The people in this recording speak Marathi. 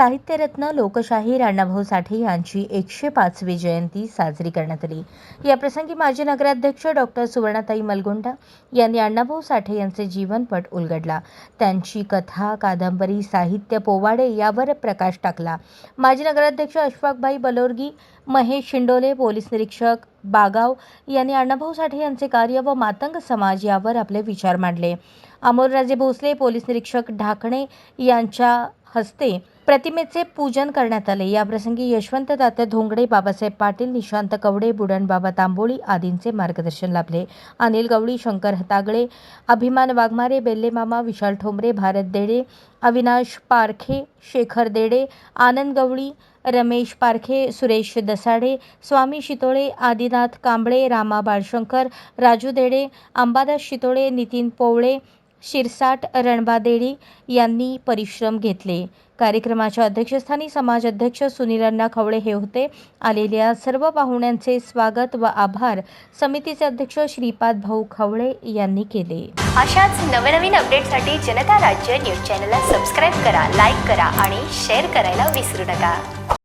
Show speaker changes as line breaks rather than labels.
साहित्यरत्न लोकशाहीर अण्णाभाऊ साठे यांची एकशे पाचवी जयंती साजरी करण्यात आली. याप्रसंगी माजी नगराध्यक्ष डॉक्टर सुवर्णाताई मलगोंडा यांनी अण्णाभाऊ साठे यांचे जीवनपट उलगडला. त्यांची कथा कादंबरी साहित्य पोवाडे यावर प्रकाश टाकला. माजी नगराध्यक्ष अशफाकभाई बलोरगी महेश शिंडोले पोलीस निरीक्षक बागाव यांनी अण्णाभाऊ साठे यांचे कार्य व मातंग समाज यावर आपले विचार मांडले. अमोलराजे भोसले पोलीस निरीक्षक ढाकणे यांच्या हस्ते प्रतिमेचे पूजन करण्यात आले. याप्रसंगी यशवंत तात्या धोंगडे बाबासाहेब पाटील निशांत कवडे बुडणबाबा तांबोळी आदींचे मार्गदर्शन लाभले. अनिल गवळी शंकर हतागळे अभिमान वाघमारे बेल्लेमामा विशाल ठोंबरे भारत देडे अविनाश पारखे शेखर देडे आनंद गवळी रमेश पारखे सुरेश दसाडे स्वामी शितोळे आदिनाथ कांबळे रामा बाळशंकर राजू देडे अंबादास शितोळे नितीन पोवळे शिरसाट रणबादेडी यांनी परिश्रम घेतले. कार्यक्रमाच्या अध्यक्षस्थानी समाज अध्यक्ष सुनील अण्णा खवळे हे होते. आलेल्या सर्व पाहुण्यांचे स्वागत व आभार समितीचे अध्यक्ष श्रीपाद भाऊ खवळे यांनी केले.
अशाच नवनवीन अपडेटसाठी जनता राज्य न्यूज चॅनलला सबस्क्राईब करा लाईक करा आणि शेअर करायला विसरू नका.